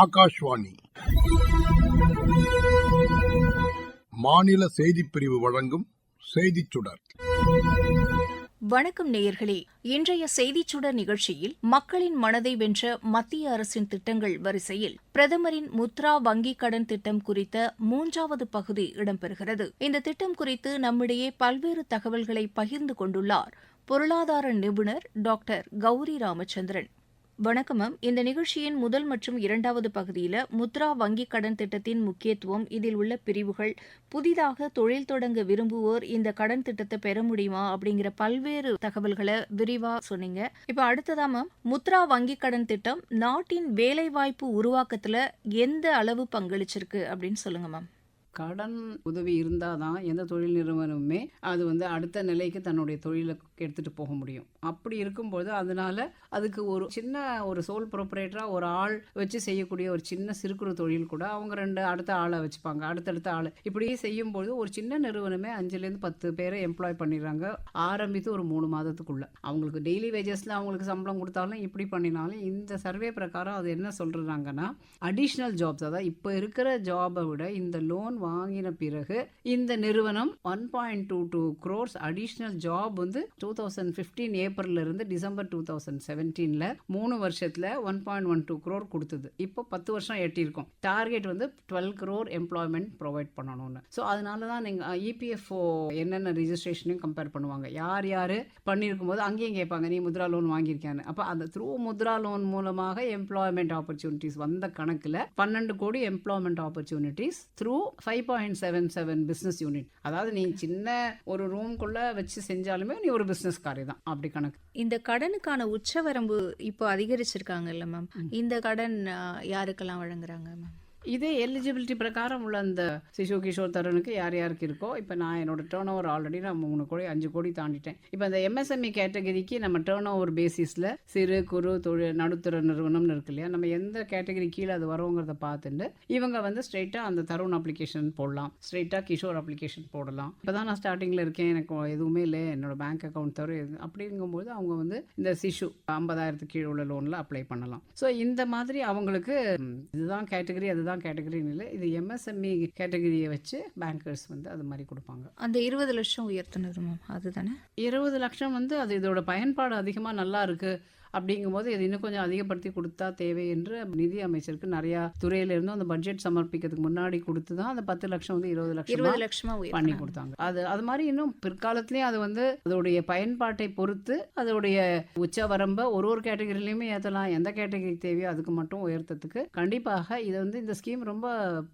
ஆகாஷ்வாணி. மாநில செய்திப் பிரிவு வழங்கும் செய்திச் சுடர். வணக்கம் நேயர்களே. இன்றைய செய்திச் சுடர் நிகழ்ச்சியில் மக்களின் மனதை வென்ற மத்திய அரசின் திட்டங்கள் வரிசையில் பிரதமரின் முத்ரா வங்கிக் கடன் திட்டம் குறித்த மூன்றாவது பகுதி இடம்பெறுகிறது. இந்த திட்டம் குறித்து நம்மிடையே பல்வேறு தகவல்களை பகிர்ந்து கொண்டுள்ளார் பொருளாதார நிபுணர் டாக்டர் கௌரி ராமச்சந்திரன். வணக்கம் மேம் இந்த நிகழ்ச்சியின் முதல் மற்றும் இரண்டாவது பகுதியில் முத்ரா வங்கிக் கடன் திட்டத்தின் முக்கியத்துவம் இதில் உள்ள பிரிவுகள் புதிதாக தொழில் தொடங்க விரும்புவோர் இந்த கடன் திட்டத்தை பெற முடியுமா அப்படிங்கிற பல்வேறு தகவல்களை விரிவா சொன்னீங்க. இப்போ அடுத்ததா மேம் முத்ரா வங்கிக் கடன் திட்டம் நாட்டின் வேலைவாய்ப்பு உருவாக்கத்துல எந்த அளவு பங்களிச்சிருக்கு அப்படின்னு சொல்லுங்க மேம் கடன் உதவி இருந்தால் தான் எந்த தொழில் நிறுவனமுமே அது வந்து அடுத்த நிலைக்கு தன்னுடைய தொழிலை எடுத்துகிட்டு போக முடியும். அப்படி இருக்கும்போது அதனால அதுக்கு ஒரு சின்ன ஒரு சோல் ப்ரொப்ரேட்டராக ஒரு ஆள் வச்சு செய்யக்கூடிய ஒரு சின்ன சிறுகுறு தொழில் கூட அவங்க ரெண்டு அடுத்த ஆளை வச்சுப்பாங்க. அடுத்தடுத்த ஆள். இப்படியே செய்யும்போது ஒரு சின்ன நிறுவனமே அஞ்சுலேருந்து பத்து பேரை எம்ப்ளாய் பண்ணிடுறாங்க. ஆரம்பித்து ஒரு மூணு மாதத்துக்குள்ள. அவங்களுக்கு டெய்லி வேஜஸில் அவங்களுக்கு சம்பளம் கொடுத்தாலும் இப்படி பண்ணினாலும் இந்த சர்வே பிரகாரம் அது என்ன சொல்கிறாங்கன்னா அடிஷ்னல் ஜாப்ஸ் அதாவது இப்போ இருக்கிற ஜாபை விட இந்த லோன் வாங்கின பிறகு இந்த நிறுவனம் one point two two crores additional job வந்து டூ தௌசண்ட் ஃபிஃப்டீன் ஏப்ரல்ல இருந்து டிசம்பர் டூ தௌசண்ட் செவன்டீனில் மூணு வருஷத்தில் one point one two crore கொடுத்தது. இப்போ பத்து வருஷம் எட்டியிருக்கோம். டார்கெட் வந்து டுவெல் க்ரோர் எம்ப்ளாய்மெண்ட் ப்ரொவைட் பண்ணணும்னு. ஸோ அதனால தான் நீங்கள் இபிஎஃப்ஓ என்னென்ன ரிஜிஸ்ட்ரேஷனையும் கம்பேர் பண்ணுவாங்க. யார் யார் பண்ணியிருக்கும் போது அங்கேயும் கேட்பாங்க நீ முத்ரா லோன் வாங்கியிருக்கான்னு அப்போ அந்த த்ரூ முத்ரா லோன் மூலமாக எம்ப்ளாய்மெண்ட் ஆப்பர்ச்சுனிட்டிஸ் வந்த கணக்கில் பன்னெண்டு கோடி employment opportunities through five point seven seven business unit அதாவது நீ சின்ன ஒரு ரூம்குள்ளே வச்சு செஞ்சாலுமே நீ ஒரு பிஸ்னஸ் காரி தான் அப்படி கணக்கு. இந்த கடனுக்கான உச்சவரம்பு இப்போ அதிகரிச்சிருக்காங்கல்ல மேம் இந்த கடன் யாருக்கெல்லாம் வழங்குறாங்க மேம் இதே எலிஜிபிலிட்டி பிரகாரம் உள்ள அந்த சிசு கிஷோர் தருணுக்கு யார் யாருக்கு இருக்கோ இப்போ நான் என்னோட டேர்ன் ஓவர் ஆல்ரெடி நான் மூணு கோடி அஞ்சு கோடி தாண்டிட்டேன். இப்போ அந்த எம்எஸ்எம்இ கேட்டகரிக்கு நம்ம டேர்ன் ஓவர் பேசிஸில் சிறு குறு தொழில் நடுத்தர நிறுவனம்னு இருக்கு இல்லையா? நம்ம எந்த கேட்டகரி கீழே அது வரோங்கிறத பார்த்துட்டு இவங்க வந்து ஸ்ட்ரெயிட்டாக அந்த தருண் அப்ளிகேஷன் போடலாம். ஸ்ட்ரெயிட்டாக கிஷோர் அப்ளிகேஷன் போடலாம். இப்போ தான் நான் ஸ்டார்டிங்கில் இருக்கேன். எனக்கு எதுவுமே இல்லை. என்னோட பேங்க் அக்கௌண்ட் தவிர எது அப்படிங்கும்போது அவங்க வந்து இந்த சிஷு ஐம்பதாயிரத்துக்கு கீழே உள்ள லோனில் அப்ளை பண்ணலாம். ஸோ இந்த மாதிரி அவங்களுக்கு இதுதான் கேட்டகரி அதுதான் கேட்டகரின்னு இல்லை. இது எம்எஸ்எம்இ கேட்டகரியை வச்சு பேங்கர்ஸ் வந்து அது மாதிரி கொடுப்பாங்க. அந்த இருபது லட்சம் உயர்த்தினது மேம் அதுதானே? இருபது லட்சம் வந்து அது இதோட பயன்பாடு அதிகமாக நல்லா இருக்கு. அப்படிங்கும்போது இது இன்னும் கொஞ்சம் அதிகப்படுத்தி கொடுத்தா தேவை என்று நிதி அமைச்சருக்கு நிறையா துறையில இருந்தும் அந்த பட்ஜெட் சமர்ப்பிக்கிறதுக்கு முன்னாடி கொடுத்து தான் அந்த பத்து லட்சம் வந்து இருபது லட்சம் இருபது லட்சமா பண்ணி கொடுத்தாங்க. அது அது மாதிரி இன்னும் பிற்காலத்துலேயும் அது வந்து அதோடைய பயன்பாட்டை பொறுத்து அதோடைய உச்ச வரம்பை ஒரு ஒரு கேட்டகரிலையுமே ஏற்றலாம் எந்த கேட்டகரி தேவையோ அதுக்கு மட்டும் உயர்த்தத்துக்கு கண்டிப்பாக இது வந்து இந்த ஸ்கீம் ரொம்ப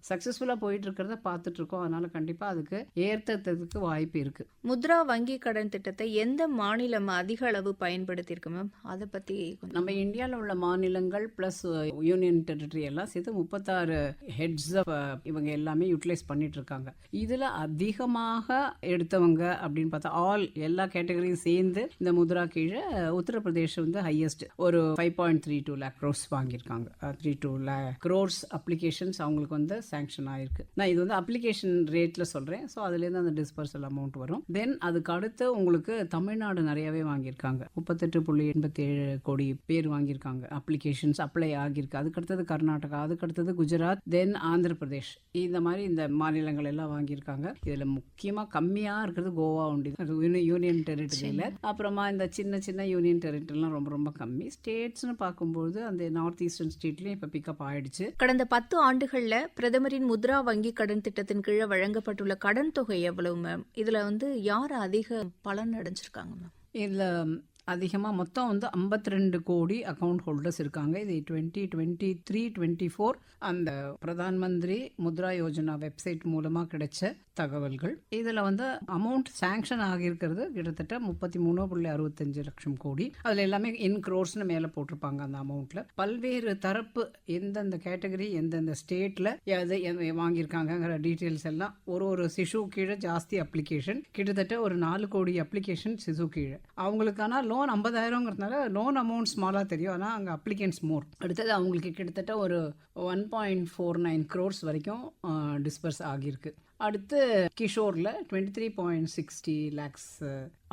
சக்ஸஸ்ஃபுல்லாக போயிட்டு இருக்கிறத பார்த்துட்டு இருக்கோம் அதனால கண்டிப்பாக அதுக்கு ஏற்றத்துக்கு வாய்ப்பு இருக்கு. முத்ரா வங்கி கடன் திட்டத்தை எந்த மாநிலம் அதிக அளவு பயன்படுத்தியிருக்கு மேம்? அதை பத்தி பற்றி நம்ம இந்தியாவில் உள்ள மாநிலங்கள் ப்ளஸ் யூனியன் டெரிட்டரி எல்லாம் சேர்த்து முப்பத்தாறு ஹெட்ஸ் இவங்க எல்லாமே யூட்டிலைஸ் பண்ணிட்டு இருக்காங்க. இதில் அதிகமாக எடுத்தவங்க அப்படின்னு பார்த்தா ஆல் எல்லா கேட்டகரியும் சேர்ந்து இந்த முத்ரா கீழே உத்தரப்பிரதேஷ் வந்து ஹையஸ்ட் ஒரு five point three two lakh crores வாங்கியிருக்காங்க. Three two lakh crores applications அவங்களுக்கு வந்து சேங்ஷன் ஆயிருக்கு. நான் இது வந்து அப்ளிகேஷன் ரேட்டில் சொல்கிறேன் ஸோ அதுலேருந்து அந்த டிஸ்பர்சல் அமௌண்ட் வரும். தென் அதுக்கு அடுத்து உங்களுக்கு தமிழ்நாடு நிறையவே வாங்கியிருக்காங்க. முப்பத்தெட்டு புள்ளி எண்பத்தி ஏழு கோடி பேர் வாங்கியிருக்காங்க. அப்ளிகேஷன்ஸ் அப்ளை ஆகியிருக்கு. அதுக்கு அடுத்தது கர்நாடகா அதுக்கு அடுத்தது குஜராத் தென் ஆந்திர பிரதேஷ் இந்த மாதிரி இந்த மாநிலங்கள் எல்லாம் வாங்கியிருக்காங்க. இதில் முக்கியமாக கம்மியாக இருக்கிறது கோவா உண்டு யூனியன் டெரிட்டரியில் அப்புறமா இந்த சின்ன சின்ன யூனியன் டெரிட்டரிலாம் ரொம்ப ரொம்ப கம்மி. ஸ்டேட்ஸ்னு பார்க்கும்போது அந்த நார்த் ஈஸ்டர்ன் ஸ்டேட்லேயும் இப்போ பிக்கப் ஆயிடுச்சு. கடந்த பத்து ஆண்டுகள்ல பிரதமரின் முத்ரா வங்கி கடன் திட்டத்தின் கீழே வழங்கப்பட்டுள்ள கடன் தொகை எவ்வளவு மேம் இதுல வந்து யார் அதிக பலன் அடைஞ்சிருக்காங்க மேம் இதில் அதிகமாக மொத்தம் வந்து 52 கோடி அக்கௌண்ட் ஹோல்டர்ஸ் இருக்காங்க. இது twenty twenty three twenty four அந்த பிரதான் மந்திரி முத்ரா யோஜனா வெப்சைட் மூலமாக கிடைச்ச தகவல்கள். இதில் வந்து அமௌண்ட் சேங்ஷன் ஆகியிருக்கிறது கிட்டத்தட்ட முப்பத்தி மூணு புள்ளி அறுபத்தஞ்சு லட்சம் கோடி. அதில் எல்லாமே இன் க்ரோர்ஸ்னு மேலே போட்டிருப்பாங்க அந்த அமௌண்ட்டில் பல்வேறு தரப்பு எந்தெந்த கேட்டகரி எந்தெந்த ஸ்டேட்டில் எது எது வாங்கியிருக்காங்கங்கிற டீட்டெயில்ஸ் எல்லாம் ஒரு ஒரு சிசு கீழே ஜாஸ்தி அப்ளிகேஷன் கிட்டத்தட்ட ஒரு நாலு கோடி அப்ளிகேஷன் சிசு கீழே. அவங்களுக்கான லோன் ஐம்பதாயிரங்கிறதுனால லோன் அமௌண்ட் ஸ்மாலாக தெரியும். ஆனால் அங்கே அப்ளிகன்ஸ் மோர் அடுத்தது அவங்களுக்கு கிட்டத்தட்ட ஒரு one point four nine crores வரைக்கும் டிஸ்பர்ஸ் ஆகியிருக்கு. அடுத்து கிஷோரில் twenty three point sixty lakhs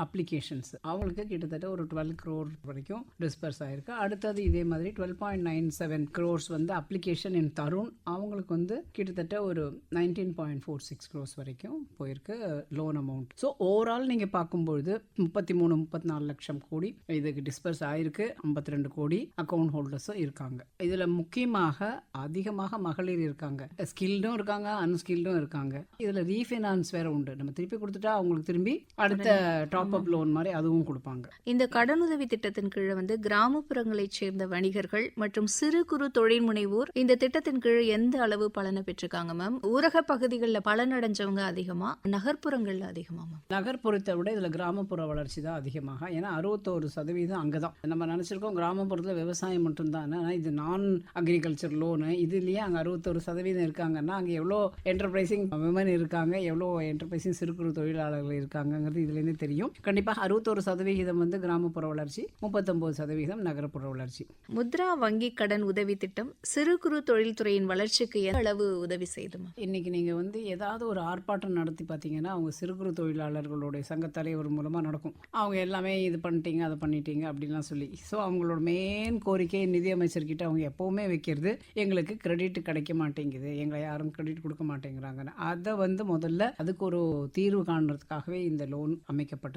applications அவங்களுக்கு கிட்டத்தட்ட ஒரு டுவெல் க்ரோர் வரைக்கும் டிஸ்பர்ஸ் ஆயிருக்கு. அடுத்தது இதே மாதிரி twelve point nine seven crores வந்து அப்ளிகேஷன் இன் தருண் அவங்களுக்கு வந்து கிட்டத்தட்ட ஒரு nineteen point four six crores வரைக்கும் போயிருக்கு லோன் அமௌண்ட் ஸோ ஓவரால் நீங்கள் பார்க்கும்பொழுது முப்பத்தி மூணு முப்பத்தி நாலு லட்சம் கோடி இதுக்கு டிஸ்பர்ஸ் ஆயிருக்கு. ஐம்பத்தி ரெண்டு கோடி அக்கௌண்ட் ஹோல்டர்ஸும் இருக்காங்க. இதில் முக்கியமாக அதிகமாக மகளிர் இருக்காங்க. ஸ்கில்டும் இருக்காங்க அன்ஸ்கில்டும் இருக்காங்க. இதில் ரீஃபினான்ஸ் வேற உண்டு. நம்ம திருப்பி கொடுத்துட்டா அவங்களுக்கு திரும்பி அடுத்த டாப் அப் லோன் மாதிரி அதுவும் கொடுப்பாங்க. இந்த கடனுதவி திட்டத்தின் கீழ் வந்து கிராமப்புறங்களைச் சேர்ந்த வணிகர்கள் மற்றும் சிறு குறு தொழில் முனைவோர் இந்த திட்டத்தின் கீழ் எந்த அளவு பலனை பெற்றிருக்காங்க மேம் ஊரக பகுதிகளில் பலனடைஞ்சவங்க அதிகமா? நகர்ப்புறங்கள்ல அதிகமா மேம் நகர்ப்புறத்தை விட இதில் கிராமப்புற வளர்ச்சி தான் அதிகமாக. ஏன்னா அறுபத்தோரு சதவீதம் அங்கே தான் நம்ம நினச்சிருக்கோம் கிராமப்புறத்தில் விவசாயம் மட்டும்தான். ஆனால் இது நான் அக்ரிகல்ச்சர் லோனு இதுலேயே அங்கே அறுபத்தோரு சதவீதம் இருக்காங்கன்னா அங்கே எவ்வளோ என்டர்பிரைசிங் விமன் இருக்காங்க எவ்வளோ என்டர்பிரைசிங் சிறு குறு தொழிலாளர்கள் இருக்காங்கங்கிறது இதுலேருந்தே தெரியும். கண்டிப்பாக அறுபத்தோரு சதவிகிதம் வந்து கிராமப்புற வளர்ச்சி முப்பத்தொம்போது சதவீதம் நகரப்புற வளர்ச்சி. முத்ரா வங்கி கடன் உதவி திட்டம் சிறு குறு தொழில்துறையின் வளர்ச்சிக்கு அளவு உதவி செய்து மேம் இன்னைக்கு நீங்கள் வந்து ஏதாவது ஒரு ஆர்ப்பாட்டம் நடத்தி பார்த்தீங்கன்னா அவங்க சிறு குறு தொழிலாளர்களுடைய சங்கத் தலைவர் மூலமாக நடக்கும். அவங்க எல்லாமே இது பண்ணிட்டீங்க அதை பண்ணிட்டீங்க அப்படின்லாம் சொல்லி. ஸோ அவங்களோட மெயின் கோரிக்கை நிதியமைச்சர்கிட்ட அவங்க எப்போவுமே வைக்கிறது எங்களுக்கு கிரெடிட் கிடைக்க மாட்டேங்குது எங்களை யாரும் கிரெடிட் கொடுக்க மாட்டேங்கிறாங்கன்னு. அதை வந்து முதல்ல அதுக்கு ஒரு தீர்வு காண்றதுக்காகவே இந்த லோன்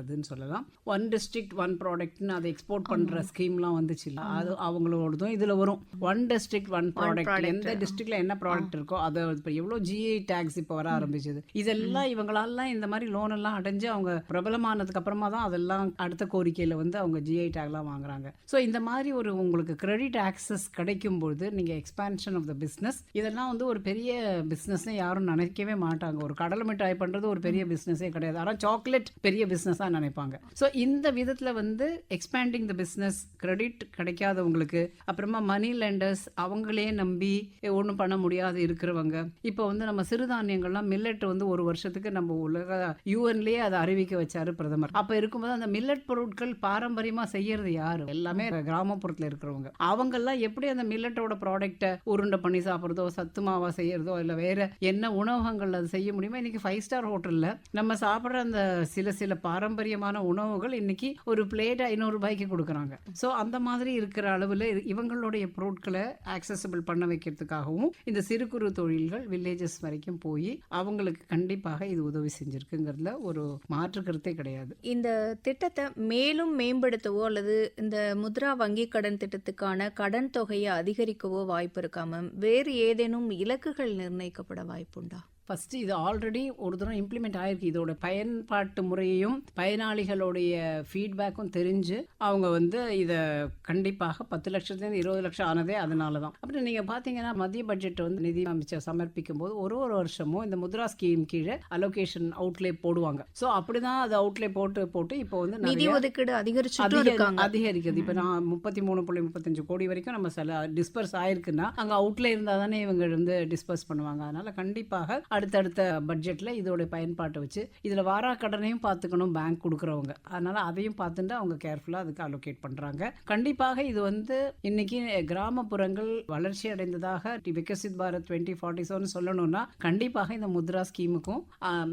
அமைக்கப்பட்டதுன்னு சொல்லலாம். ஒன் டிஸ்ட்ரிக்ட் ஒன் ப்ராடக்ட்னு அதை எக்ஸ்போர்ட் பண்ணுற ஸ்கீம்லாம் வந்துச்சு இல்ல அது அவங்களோடதும் இதில் வரும். One district one product. எந்த டிஸ்ட்ரிக்ட்ல என்ன ப்ராடக்ட் இருக்கோ அதை இப்போ எவ்வளோ ஜிஐ டேக்ஸ் இப்போ வர ஆரம்பிச்சது. இதெல்லாம் இவங்களாலாம் இந்த மாதிரி லோன் எல்லாம் அடைஞ்சு அவங்க பிரபலமானதுக்கு அப்புறமா தான் அதெல்லாம் அடுத்த கோரிக்கையில் வந்து அவங்க ஜிஐ டேக்லாம் வாங்குறாங்க. ஸோ இந்த மாதிரி ஒரு உங்களுக்கு கிரெடிட் ஆக்சஸ் கிடைக்கும்போது நீங்கள் எக்ஸ்பான்ஷன் ஆஃப் த பிஸ்னஸ் இதெல்லாம் வந்து ஒரு பெரிய பிஸ்னஸ்னே யாரும் நினைக்கவே மாட்டாங்க. ஒரு கடலை மிட்டாய் பண்ணுறது ஒரு பெரிய பிஸ்னஸே கிடையாது. ஆனால் சாக்லேட் பெரிய பிஸ்னஸாக நினைப்பாங்க. ஸோ இந்த விதத்தில் வந்து எக்ஸ்பேண்டிங் த பிஸ்னஸ் கிரெடிட் கிடைக்காதவங்களுக்கு அப்புறமா மணி லெண்டர்ஸ் அவங்களே நம்பி ஒன்றும் பண்ண முடியாது இருக்கிறவங்க. இப்போ வந்து நம்ம சிறுதானியங்கள்லாம் மில்லட் வந்து ஒரு வருஷத்துக்கு நம்ம உலக யூஎன்லேயே அதை அறிவிக்க வச்சாரு பிரதமர். அப்போ இருக்கும்போது அந்த மில்லட் பொருட்கள் பாரம்பரியமாக செய்யறது யாரு? எல்லாமே கிராமப்புறத்தில் இருக்கிறவங்க. அவங்கெல்லாம் எப்படி அந்த மில்லட்டோட ப்ராடக்ட்டை உருண்டை பண்ணி சாப்பிட்றதோ சத்து மாவா செய்யறதோ இல்லை வேற என்ன உணவகங்கள் அது செய்ய முடியுமோ இன்னைக்கு ஃபைவ் ஸ்டார் ஹோட்டலில் நம்ம சாப்பிட்ற அந்த சில சில பாரம்பரிய பாரம்பரியமான உணவுகள் இன்னைக்கு ஒரு பிளேட் ஐநூறு ரூபாய்க்கு கொடுக்குறாங்க. ஸோ அந்த மாதிரி இருக்கிற அளவில் இவங்களுடைய பொருட்களை ஆக்சசபிள் பண்ண வைக்கிறதுக்காகவும் இந்த சிறு குறு தொழில்கள் வில்லேஜஸ் வரைக்கும் போய் அவங்களுக்கு கண்டிப்பாக இது உதவி செஞ்சிருக்குங்கிறதுல ஒரு மாற்று கருத்தே கிடையாது. இந்த திட்டத்தை மேலும் மேம்படுத்தவோ அல்லது இந்த முத்ரா வங்கி கடன் திட்டத்துக்கான கடன் தொகையை அதிகரிக்கவோ வாய்ப்பு இருக்காம வேறு ஏதேனும் இலக்குகள் நிர்ணயிக்கப்பட வாய்ப்புண்டா ஃபஸ்ட்டு இது ஆல்ரெடி ஒரு தடவை இம்ப்ளிமெண்ட் ஆயிருக்கு. இதோட பயன்பாட்டு முறையும் பயனாளிகளுடைய ஃபீட்பேக்கும் தெரிஞ்சு அவங்க வந்து இதை கண்டிப்பாக பத்து லட்சத்துலேருந்து இருபது லட்சம் ஆனதே அதனால தான் அப்புறம் நீங்கள் பார்த்தீங்கன்னா மத்திய பட்ஜெட் வந்து நிதி அமைச்சர் சமர்ப்பிக்கும் போது ஒரு ஒரு வருஷமும் இந்த முத்ரா ஸ்கீம் கீழே அலோகேஷன் அவுட்லே போடுவாங்க. ஸோ அப்படிதான் அது அவுட்லே போட்டு போட்டு இப்போ வந்து நிதி ஒதுக்கீடு அதிகரிச்சுட்டும் அதிகரி- இருக்காங்க. அதிகரிக்குது. இப்போ நான் முப்பத்தி மூணு புள்ளி முப்பத்தஞ்சு கோடி வரைக்கும் நம்ம சில டிஸ்பர்ஸ் ஆயிருக்குன்னா அங்கே அவுட்ல இருந்தால் தானே இவங்க வந்து டிஸ்பர்ஸ் பண்ணுவாங்க. அதனால கண்டிப்பாக அடுத்தடுத்த பட்ஜெட்ல இதோட பயன்பாட்டை வச்சு இதில் வாரா கடனையும் பார்த்துக்கணும் பேங்க் கொடுக்குறவங்க. அதனால அதையும் பார்த்துட்டு அவங்க கேர்ஃபுல்லாக அதுக்கு அலோகேட் பண்ணுறாங்க கண்டிப்பாக இது வந்து இன்னைக்கு கிராமப்புறங்கள் வளர்ச்சி அடைந்ததாக Viksit Bharat twenty forty seven சொல்லணும்னா கண்டிப்பாக இந்த முத்ரா ஸ்கீமுக்கும்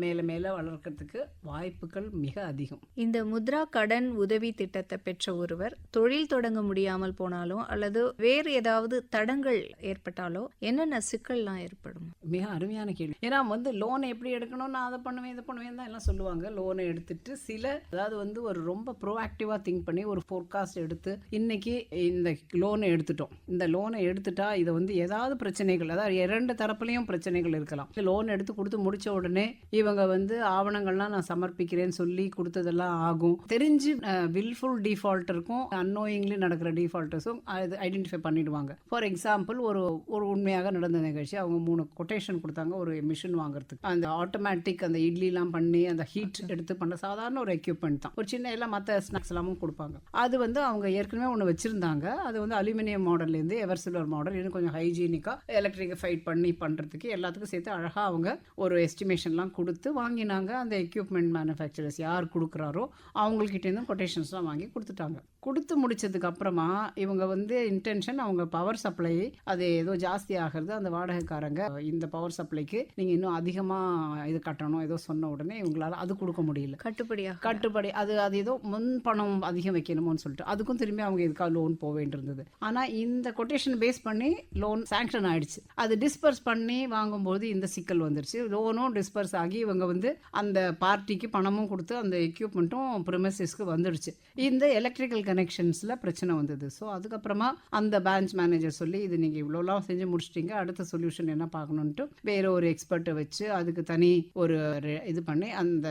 மேலே மேலே வளர்க்கறதுக்கு வாய்ப்புகள் மிக அதிகம். இந்த முத்ரா கடன் உதவி திட்டத்தை பெற்ற ஒருவர் தொழில் தொடங்க முடியாமல் போனாலோ அல்லது வேறு ஏதாவது தடங்கள் ஏற்பட்டாலோ என்னென்ன சிக்கல்லாம் ஏற்படும்? மிக அருமையான கேள்வி. ஏன்னா வந்து லோனை எப்படி எடுக்கணும் நான் அதை பண்ணுவேன் இதை பண்ணுவேன் தான் எல்லாம் சொல்லுவாங்க. லோனை எடுத்துட்டு சில அதாவது வந்து ஒரு ரொம்ப ப்ரோஆக்டிவாக திங்க் பண்ணி ஒரு ஃபோர்காஸ்ட் எடுத்து இன்னைக்கு இந்த லோனை எடுத்துட்டோம். இந்த லோனை எடுத்துட்டா இதை வந்து ஏதாவது பிரச்சனைகள் அதாவது இரண்டு தரப்புலையும் பிரச்சனைகள் இருக்கலாம். லோன் எடுத்து கொடுத்து முடிச்ச உடனே இவங்க வந்து ஆவணங்கள்லாம் நான் சமர்ப்பிக்கிறேன்னு சொல்லி கொடுத்ததெல்லாம் ஆகும். தெரிஞ்சு வில்ஃபுல் டிஃபால்ட் இருக்கும் அன்னோயிங்லி நடக்கிற டிஃபால்ட்டர்ஸும் அது ஐடென்டிஃபை பண்ணிடுவாங்க. ஃபார் எக்ஸாம்பிள் ஒரு ஒரு உண்மையாக நடந்த நிகழ்ச்சி அவங்க மூணு கொட்டேஷன் கொடுத்தாங்க ஒரு மிஷின் வாங்குறதுக்கு. அந்த ஆட்டோமேட்டிக் அந்த இட்லிலாம் பண்ணி அந்த ஹீட் எடுத்து பண்ண சாதாரண ஒரு எக்யூப்மெண்ட் தான். ஒரு சின்ன எல்லாம் மற்ற ஸ்நாக்ஸ் எல்லாமும் கொடுப்பாங்க. அது வந்து அவங்க ஏற்கனவே ஒன்று வச்சிருந்தாங்க. அது வந்து அலுமினியம் மாடல்லேருந்து எவர் சில்வர் மாடல் இன்னும் கொஞ்சம் ஹைஜீனிக்காக எலக்ட்ரிக்கை ஃபைட் பண்ணி பண்ணுறதுக்கு எல்லாத்துக்கும் சேர்த்து அழகாக அவங்க ஒரு எஸ்டிமேஷன்லாம் கொடுத்து வாங்கினாங்க. அந்த எக்யூப்மெண்ட் மேனுஃபேக்சரர்ஸ் யார் கொடுக்குறாரோ அவங்கக்கிட்டேருந்து கொட்டேஷன்ஸ்லாம் வாங்கி கொடுத்துட்டாங்க. கொடுத்து முடிச்சதுக்கு அப்புறமா இவங்க வந்து இன்டென்ஷன் அவங்க பவர் சப்ளை அது ஏதோ ஜாஸ்தி ஆகிறது அந்த வாடகைக்காரங்க இந்த பவர் சப்ளைக்கு நீங்கள் நீங்கள் இன்னும் அதிகமாக இது கட்டணும் ஏதோ சொன்ன உடனே இவங்களால அது கொடுக்க முடியல. கட்டுப்படியா கட்டுப்படி அது அது ஏதோ முன் பணம் அதிகம் வைக்கணுமோன்னு சொல்லிட்டு அதுக்கும் திரும்பி அவங்க இதுக்காக லோன் போக வேண்டியிருந்தது. ஆனால் இந்த கொட்டேஷன் பேஸ் பண்ணி லோன் சாங்ஷன் ஆயிடுச்சு. அது டிஸ்பர்ஸ் பண்ணி வாங்கும்போது இந்த சிக்கல் வந்துருச்சு. லோனும் டிஸ்பர்ஸ் ஆகி இவங்க வந்து அந்த பார்ட்டிக்கு பணமும் கொடுத்து அந்த எக்யூப்மெண்ட்டும் ப்ரிமசிஸ்க்கு வந்துடுச்சு. இந்த எலக்ட்ரிக்கல் கனெக்ஷன்ஸில் பிரச்சனை வந்தது. ஸோ அதுக்கப்புறமா அந்த பேங்க் மேனேஜர் சொல்லி இது நீங்கள் இவ்வளோலாம் செஞ்சு முடிச்சிட்டீங்க அடுத்த சொல்யூஷன் என்ன பார்க்கணுன்ட்டு வேற ஒரு எக்ஸ்பர்ட்டை வச்சு அதுக்கு தனி ஒரு இது பண்ணி அந்த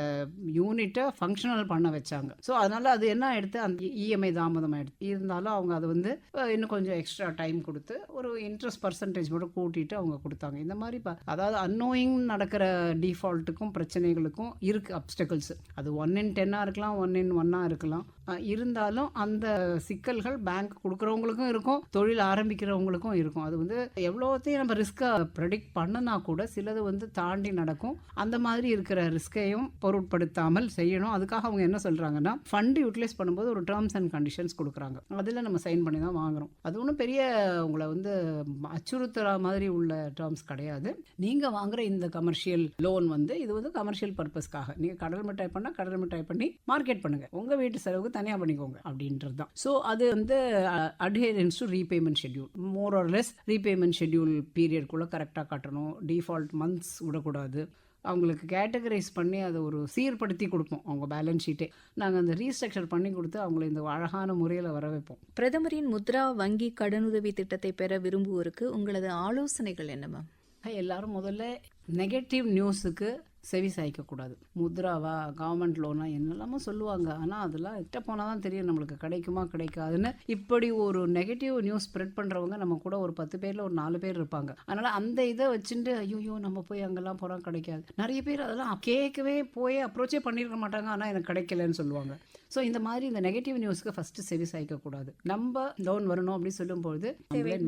யூனிட்டை ஃபங்க்ஷனல் பண்ண வச்சாங்க. ஸோ அதனால அது என்ன எடுத்து அந்த இஎம்ஐ தாமதம் ஆயிடுது இருந்தாலும் அவங்க அதை வந்து இன்னும் கொஞ்சம் எக்ஸ்ட்ரா டைம் கொடுத்து ஒரு இன்ட்ரெஸ்ட் பர்சன்டேஜ் மட்டும் கூட்டிட்டு அவங்க கொடுத்தாங்க. இந்த மாதிரி அதாவது அன்னோயிங் நடக்கிற டிஃபால்ட்டுக்கும் பிரச்சனைகளுக்கும் இருக்கு அப்டக்கல்ஸ் அது ஒன் இன் டென்னாக இருக்கலாம் ஒன் இன் ஒன்னாக இருக்கலாம். இருந்தாலும் அந்த சிக்கல்கள் பேங்க் கொடுக்குறவங்களுக்கும் இருக்கும் தொழில் ஆரம்பிக்கிறவங்களுக்கும் இருக்கும். அது வந்து எவ்வளோத்தையும் நம்ம ரிஸ்க்கை ப்ரெடிக்ட் பண்ணனா கூட சிலது வந்து தாண்டி நடக்கும். அந்த மாதிரி இருக்கிற ரிஸ்கையும் பொருட்படுத்தாமல் செய்யணும். அதுக்காக அவங்க என்ன சொல்கிறாங்கன்னா ஃபண்டு யூட்டிலைஸ் பண்ணும்போது ஒரு டேர்ம்ஸ் அண்ட் கண்டிஷன்ஸ் கொடுக்குறாங்க. அதில் நம்ம சைன் பண்ணி தான் வாங்குறோம். அது ஒன்றும் பெரிய உங்களை வந்து அச்சுறுத்துற மாதிரி உள்ள டேர்ம்ஸ் கிடையாது. நீங்கள் வாங்குகிற இந்த கமர்ஷியல் லோன் வந்து இது வந்து கமர்ஷியல் பர்பஸ்க்காக நீங்கள் கடல் மிட்டாய் பண்ணால் கடல் மிட்டாய் பண்ணி மார்க்கெட் பண்ணுங்கள் உங்கள் வீட்டு செலவுக்கு தனியாக பண்ணிக்கோங்க அப்படின்றது தான் ஸோ அது வந்து adherence to repayment schedule more or less repayment schedule பீரியட்குள்ளே கரெக்டாக கட்டணும். டிஃபால்ட் மந்த்ஸ் விடக்கூடாது. அவங்களுக்கு கேட்டகரைஸ் பண்ணி அதை ஒரு சீர்படுத்தி கொடுப்போம் அவங்க பேலன்ஸ் ஷீட்டே நாங்கள் அந்த ரீஸ்ட்ரக்சர் பண்ணி கொடுத்து அவங்கள இந்த அழகான முறையில் வர வைப்போம். பிரதமரின் முத்ரா வங்கி கடனுதவி திட்டத்தை பெற விரும்புவோருக்கு உங்களது ஆலோசனைகள் என்ன மேம் எல்லாரும் முதல்ல நெகட்டிவ் நியூஸுக்கு செவி சாய்க்கக்கூடாது முத்ராவா கவர்மெண்ட் லோனா என்னெல்லாமோ சொல்லுவாங்க. ஆனால் அதெல்லாம் கிட்ட போனால் தான் தெரியும் நம்மளுக்கு கிடைக்குமா கிடைக்காதுன்னு. இப்படி ஒரு நெகட்டிவ் நியூஸ் ஸ்ப்ரெட் பண்ணுறவங்க நம்ம கூட ஒரு பத்து பேரில் ஒரு நாலு பேர் இருப்பாங்க. அதனால் அந்த இதை வச்சுட்டு ஐயோ நம்ம போய் அங்கெல்லாம் போகிறோம் கிடைக்காது. நிறைய பேர் அதெல்லாம் கேட்கவே போய் அப்ரோச்சே பண்ணியிருக்க மாட்டாங்க. ஆனால் எனக்கு கிடைக்கலன்னு சொல்லுவாங்க. ஸோ இந்த மாதிரி இந்த நெகட்டிவ் நியூஸ்க்கு ஃபர்ஸ்ட் செவி சாய்க்கக்கூடாது நம்ம லோன் வரணும் அப்படின்னு சொல்லும்போது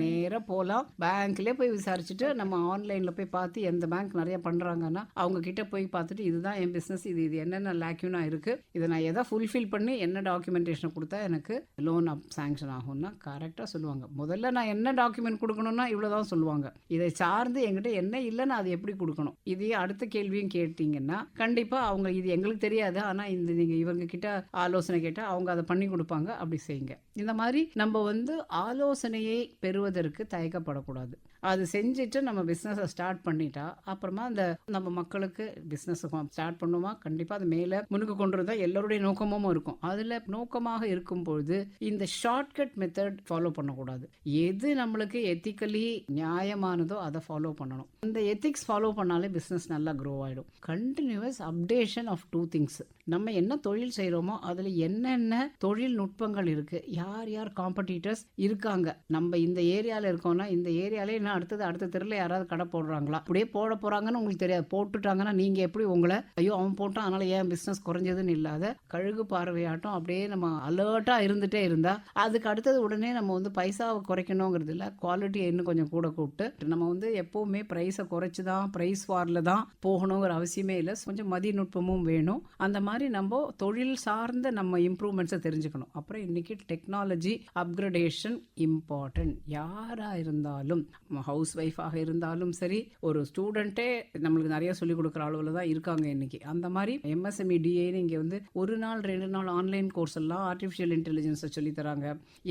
நேராக போகலாம். பேங்க்லேயே போய் விசாரிச்சுட்டு நம்ம ஆன்லைனில் போய் பார்த்து எந்த பேங்க் நிறைய பண்ணுறாங்கன்னா அவங்க கிட்ட போய் பார்த்துட்டு இதுதான் என் பிஸ்னஸ் இது இது என்னென்ன லேக்யூனாக இருக்குது இதை நான் எதை ஃபுல்ஃபில் பண்ணி என்ன டாக்குமெண்டேஷனை கொடுத்தா எனக்கு லோன் அப் சாங்ஷன் ஆகும்னா கரெக்டாக சொல்லுவாங்க. முதல்ல நான் என்ன டாக்குமெண்ட் கொடுக்கணும்னா இவ்வளோ தான் சொல்லுவாங்க. இதை சார்ந்து என்கிட்ட என்ன இல்லைன்னா அது எப்படி கொடுக்கணும்? இதையே அடுத்த கேள்வியும் கேட்டிங்கன்னா கண்டிப்பாக அவங்க இது எங்களுக்கு தெரியாது. ஆனால் இந்த நீங்கள் இவங்க கிட்ட ஆலோசனை கேட்டால் அவங்க அதை பண்ணி கொடுப்பாங்க. அப்படி செய்யுங்க. இந்த மாதிரி நம்ம வந்து ஆலோசனையை பெறுவதற்கு தயக்கப்படக்கூடாது. அது செஞ்சுட்டு நம்ம பிஸ்னஸை ஸ்டார்ட் பண்ணிட்டா அப்புறமா அந்த நம்ம மக்களுக்கு பிஸ்னஸ் ஸ்டார்ட் பண்ணுமா? கண்டிப்பாக அது மேலே முன்னுக்கு கொண்டு வந்தால் எல்லோருடைய நோக்கமும் இருக்கும். அதில் நோக்கமாக இருக்கும்பொழுது இந்த ஷார்ட்கட் மெத்தட் ஃபாலோ பண்ணக்கூடாது. எது நம்மளுக்கு எத்திக்கலி நியாயமானதோ அதை ஃபாலோ பண்ணணும். இந்த எத்திக்ஸ் ஃபாலோ பண்ணாலே பிஸ்னஸ் நல்லா க்ரோ ஆகிடும் continuous updation of two things நம்ம என்ன தொழில் செய்கிறோமோ அதில் என்னென்ன தொழில்நுட்பங்கள் இருக்குது யார் யார் காம்படிட்டர்ஸ் இருக்காங்க நம்ம இந்த ஏரியாவில் இருக்கோம்னா இந்த ஏரியாலே என்ன அடுத்தது அடுத்த தெருவில் யாராவது கடை போடுறாங்களா? அப்படியே போட போகிறாங்கன்னு உங்களுக்கு தெரியாது. போட்டுட்டாங்கன்னா நீங்கள் எப்படி உங்களை ஐயோ அவன் போட்டான் அதனால் ஏன் பிஸ்னஸ் குறைஞ்சதுன்னு இல்லாத கழுகு பார்வையாட்டம் அப்படியே நம்ம அலர்ட்டாக இருந்துகிட்டே இருந்தால் அதுக்கு அடுத்தது உடனே நம்ம வந்து பைசாவை குறைக்கணுங்கிறது இல்லை குவாலிட்டியை இன்னும் கொஞ்சம் கூட கூப்பிட்டு நம்ம வந்து எப்போவுமே ப்ரைஸை குறைச்சி தான் ப்ரைஸ் வாரில் தான் போகணுங்கிற அவசியமே இல்லை. கொஞ்சம் மதிநுட்பமும் வேணும். அந்த மாதிரி மாதிரி நம்ம தொழில் சார்ந்த நம்ம இம்ப்ரூவ்மெண்ட்ஸை தெரிஞ்சுக்கணும். அப்புறம் இன்னைக்கு டெக்னாலஜி அப்கிரடேஷன் இம்பார்ட்டன்ட் யாராக இருந்தாலும் ஹவுஸ் ஒய்ஃபாக இருந்தாலும் சரி ஒரு ஸ்டூடெண்ட்டே நம்மளுக்கு நிறைய சொல்லிக் கொடுக்குற அளவில் தான் இருக்காங்க இன்னைக்கு. அந்த மாதிரி எம்எஸ்எம்இ டிஏன்னு இங்கே வந்து ஒரு நாள் ரெண்டு நாள் ஆன்லைன் கோர்ஸ் எல்லாம் ஆர்டிஃபிஷியல் இன்டெலிஜென்ஸை சொல்லித்தராங்க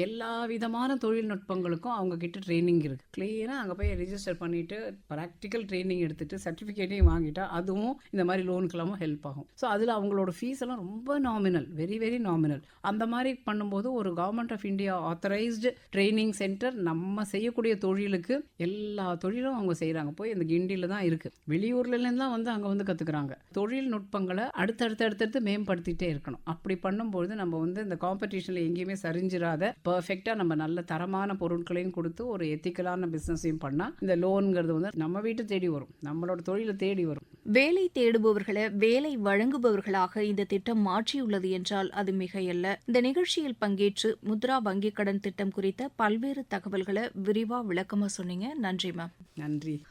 எல்லா விதமான தொழில்நுட்பங்களுக்கும் அவங்க கிட்ட ட்ரைனிங் இருக்குது கிளியராக அங்கே போய் ரிஜிஸ்டர் பண்ணிவிட்டு ப்ராக்டிக்கல் ட்ரைனிங் எடுத்துட்டு சர்டிஃபிகேட்டையும் வாங்கிட்டா அதுவும் இந்த மாதிரி லோனுக்கெல்லாமும் ஹெல்ப் ஆகும். ஸோ அதில் அவங்களோட ஃபீஸ் எல்லாம் ரொம்ப நாமினல் வெரி வெரி நாமினல் அந்த மாதிரி பண்ணும்போது ஒரு government of India authorised training centre நம்ம செய்யக்கூடிய தொழிலுக்கு எல்லா தொழிலும் அவங்க செய்கிறாங்க போய் இந்த கிண்டியில் தான் இருக்குது வெளியூர்லேருந்து தான் வந்து அங்கே வந்து கற்றுக்குறாங்க தொழில்நுட்பங்களை அடுத்தடுத்து அடுத்தடுத்து மேம்படுத்திகிட்டே இருக்கணும். அப்படி பண்ணும்போது நம்ம வந்து இந்த காம்படிஷனில் எங்கேயுமே சரிஞ்சிராத பர்ஃபெக்டாக நம்ம நல்ல தரமான பொருட்களையும் கொடுத்து ஒரு எத்திக்கலான பிஸ்னஸையும் பண்ணால் இந்த லோனுங்கிறது வந்து நம்ம வீட்டை தேடி வரும். நம்மளோட தொழிலை தேடி வரும். வேலை தேடுபவர்களை வேலை வழங்குபவர்களாக இந்த திட்டம் மாற்றியுள்ளது என்றால் அது மிகையல்ல. இந்த நிகழ்ச்சியில் பங்கேற்று முத்ரா வங்கிக் கடன் திட்டம் குறித்த பல்வேறு தகவல்களை விரிவா விளக்கமா சொன்னீங்க. நன்றி மேம் நன்றி.